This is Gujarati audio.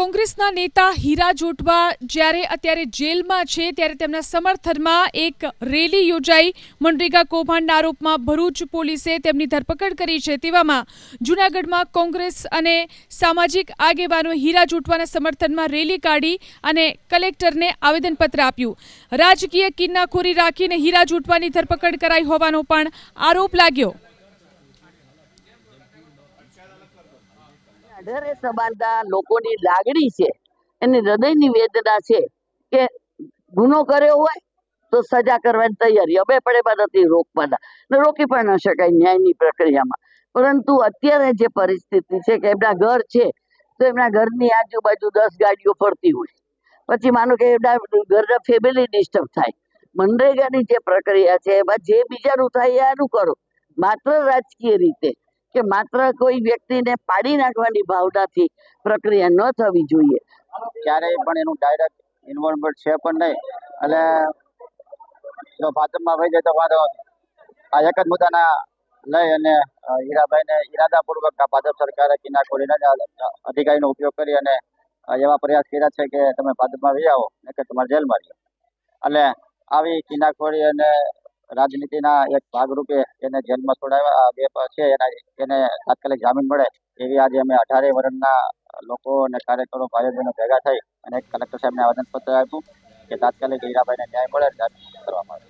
કોંગ્રેસના નેતા હીરા જોટવા જ્યારે અત્યારે જેલમાં છે, ત્યારે તેમના સમર્થનમાં એક રેલી યોજાઈ. મનરેગા કૌભાંડના આરોપમાં ભરૂચ પોલીસે તેમની ધરપકડ કરી છે. તેવામાં જૂનાગઢમાં કોંગ્રેસ અને સામાજિક આગેવાનો હીરા જોટવાના સમર્થનમાં રેલી કાઢી અને કલેક્ટરને આવેદનપત્ર આપ્યું. રાજકીય કિન્નાખોરી રાખીને હીરા જોટવાની ધરપકડ કરાઈ હોવાનો પણ આરોપ લાગ્યો. અઢારે સમાજના લોકોની લાગણી છે, એની હૃદયની વેદના છે કે ગુનો કર્યો હોય તો સજા કરવાની તૈયારી. અમે પણ એમાં નથી રોકવાના ને રોકી પણ ન શકાય ન્યાયની પ્રક્રિયામાં. પરંતુ અત્યારે જે પરિસ્થિતિ છે કે એમના ઘર છે, તો એમના ઘરની આજુબાજુ દસ ગાડીઓ ફરતી હોય. પછી માનો કે એમના ઘરના ફેમિલી ડિસ્ટર્બ થાય. મનરેગાની જે પ્રક્રિયા છે, એમાં જે બીજાનું થાય એ આનું કરો. માત્ર રાજકીય રીતે. કે માત્ર કોઈ વ્યક્તિને પાડી નાખવાની ભાવનાથી પ્રક્રિયા ન થવી જોઈએ. ક્યારેય પણ એનું ડાયરેક્ટ ઇન્વોલ્વમેન્ટ છે પણ નહીં. અને જો ભાજપમાં વહી જાય તો વાંધો આ એક જ મુદ્દાના લઈ અને હીરાભાઈને ઈરાદાપૂર્વક ભાજપ સરકારે કિનાખોરીને અધિકારીનો ઉપયોગ કરી અને એવા પ્રયાસ કર્યા છે કે તમે ભાજપમાં વહી આવો કે તમારે જેલમાં રહ્યો એટલે આવી કિનાખોરી અને રાજનીતિના એક ભાગરૂપે એને જેલમાં છોડાવ્યા. બે છે, એના એને તાત્કાલિક જામીન મળે એવી આજે અમે અઢારે વર્ષના લોકો અને કાર્યકરો ભાઈઓ બહેનો ભેગા થઈ અને કલેક્ટર સાહેબને આવેદનપત્ર આપ્યું કે તાત્કાલિક હીરાભાઈને ન્યાય મળે જામીન કરવામાં આવે